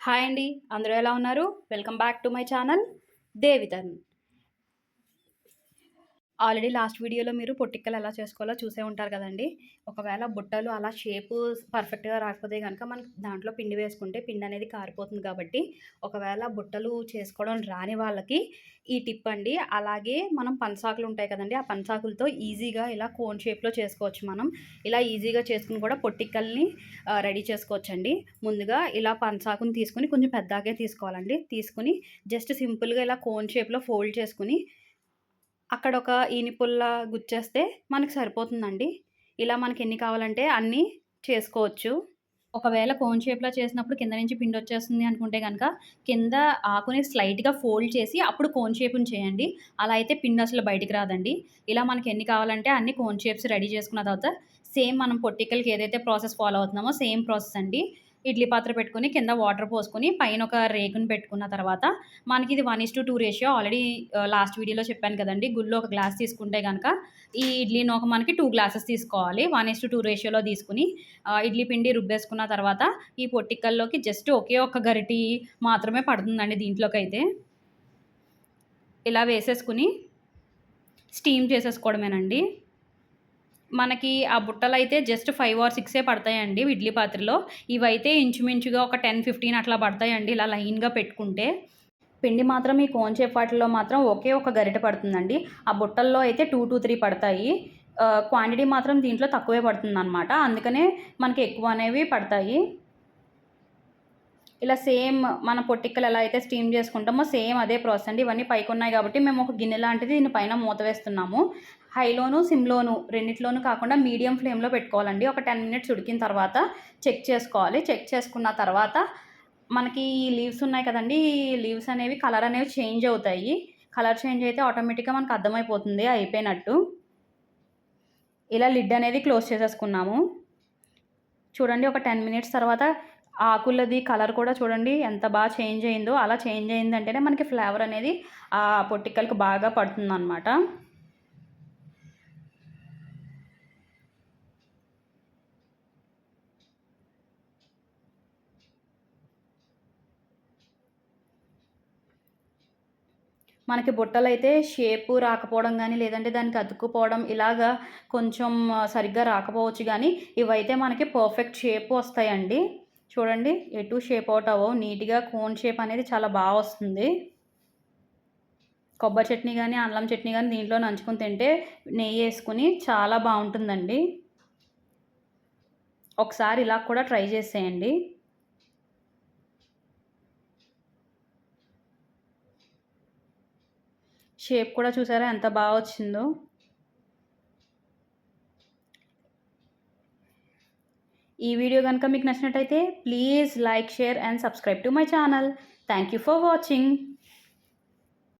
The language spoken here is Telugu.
హాయ్ అండి అందరూ ఎలా ఉన్నారు? Welcome back to my channel దేవితన్ already last వీడియోలో మీరు పొట్టిక్కలు ఎలా చేసుకోవాలో చూసే ఉంటారు కదండి. ఒకవేళ బుట్టలు అలా షేపు పర్ఫెక్ట్గా రాకపోతే కనుక మనకి దాంట్లో పిండి వేసుకుంటే పిండి అనేది కారిపోతుంది కాబట్టి ఒకవేళ బుట్టలు చేసుకోవడం రాని వాళ్ళకి ఈ టిప్ అండి. అలాగే మనం పంచాకులు ఉంటాయి కదండి. ఆ పంచాకులతో ఈజీగా ఇలా కోన్ షేప్లో చేసుకోవచ్చు మనం. ఇలా ఈజీగా చేసుకుని కూడా పొట్టిక్కల్ని రెడీ చేసుకోవచ్చండి. ముందుగా ఇలా పంచాకుని తీసుకుని కొంచెం పెద్దగా తీసుకోవాలండి. తీసుకుని జస్ట్ సింపుల్గా ఇలా కోన్ షేప్లో ఫోల్డ్ చేసుకుని అక్కడ ఒక ఈనిపుల్ల గుచ్చేస్తే మనకి సరిపోతుందండి. ఇలా మనకి ఎన్ని కావాలంటే అన్నీ చేసుకోవచ్చు. ఒకవేళ కోన్ షేప్లో చేసినప్పుడు కింద నుంచి పిండి వచ్చేస్తుంది అనుకుంటే కనుక కింద ఆకుని స్లైట్గా ఫోల్డ్ చేసి అప్పుడు కోన్ షేప్ని చేయండి. అలా అయితే పిండి అసలు బయటికి రాదండి. ఇలా మనకి ఎన్ని కావాలంటే అన్ని కోన్ షేప్స్ రెడీ చేసుకున్న తర్వాత సేమ్ మనం పొట్టికలకి ఏదైతే ప్రాసెస్ ఫాలో అవుతున్నామో సేమ్ ప్రాసెస్ అండి. ఇడ్లీ పాత్ర పెట్టుకొని కింద వాటర్ పోసుకొని పైన ఒక రేకును పెట్టుకున్న తర్వాత మనకి ఇది one is to two ratio already last వీడియోలో చెప్పాను కదండి. గుళ్ళో ఒక గ్లాస్ తీసుకుంటే కనుక ఈ ఇడ్లీ నూక మనకి టూ గ్లాసెస్ తీసుకోవాలి. వన్ ఇస్ టు టూ రేషియోలో తీసుకుని ఇడ్లీ పిండి రుబ్బేసుకున్న తర్వాత ఈ పొట్టికల్లోకి జస్ట్ ఒకే ఒక్క గరిటి మాత్రమే పడుతుందండి దీంట్లోకి అయితే ఇలా వేసేసుకుని స్టీమ్ చేసేసుకోవడమేనండి. మనకి ఆ బుట్టలు అయితే జస్ట్ ఫైవ్ ఆర్ సిక్సే పడతాయండి ఇడ్లీ పాత్రలో. ఇవైతే ఇంచుమించుగా ఒక టెన్ ఫిఫ్టీన్ అట్లా పడతాయండి ఇలా లైన్గా పెట్టుకుంటే. పిండి మాత్రం ఈ కోన్ మాత్రం ఒకే ఒక గరిట పడుతుందండి. ఆ బుట్టల్లో అయితే టూ టూ త్రీ పడతాయి. క్వాంటిటీ మాత్రం దీంట్లో తక్కువే పడుతుంది అనమాట అందుకనే మనకి ఎక్కువ అనేవి పడతాయి. ఇలా సేమ్ మన పొట్టిక్కలు ఎలా అయితే స్టీమ్ చేసుకుంటామో సేమ్ అదే ప్రాసెస్ అండి. ఇవన్నీ పైకి ఉన్నాయి కాబట్టి మేము ఒక గిన్నె లాంటిది దీని పైన మూత వేస్తున్నాము. హైలోను సిమ్లోను రెండిట్లోనూ కాకుండా మీడియం ఫ్లేమ్లో పెట్టుకోవాలండి. ఒక టెన్ మినిట్స్ ఉడికిన తర్వాత చెక్ చేసుకోవాలి. చెక్ చేసుకున్న తర్వాత మనకి ఈ లీవ్స్ ఉన్నాయి కదండి. ఈ లీవ్స్ అనేవి కలర్ అనేవి చేంజ్ అవుతాయి. కలర్ చేంజ్ అయితే ఆటోమేటిక్గా మనకు అర్థమైపోతుంది అయిపోయినట్టు. ఇలా లిడ్ అనేది క్లోజ్ చేసేసుకున్నాము. చూడండి ఒక టెన్ మినిట్స్ తర్వాత ఆకులది కలర్ కూడా చూడండి ఎంత బాగా చేంజ్ అయిందో. అలా చేంజ్ అయిందంటేనే మనకి ఫ్లేవర్ అనేది ఆ పొట్టికలకు బాగా పడుతుంది అనమాట మనకి బుట్టలు అయితే షేపు రాకపోవడం కానీ లేదంటే దానికి అతుక్కుపోవడం ఇలాగా కొంచెం సరిగ్గా రాకపోవచ్చు కానీ ఇవైతే మనకి పర్ఫెక్ట్ షేప్ వస్తాయండి. చూడండి ఎటు షేప్ అవుట్ అవ్వవు. నీట్గా కోన్ షేప్ అనేది చాలా బాగా వస్తుంది. కొబ్బరి చట్నీ కానీ అల్లం చట్నీ కానీ దీంట్లో నంచుకొని తింటే నెయ్యి వేసుకుని చాలా బాగుంటుందండి. ఒకసారి ఇలా కూడా ట్రై చేసేయండి. షేప్ కూడా చూసారా ఎంత బాగా వచ్చిందో. ఈ వీడియో కనుక మీకు నచ్చినట్టయితే please like share and subscribe to my channel thank you for watching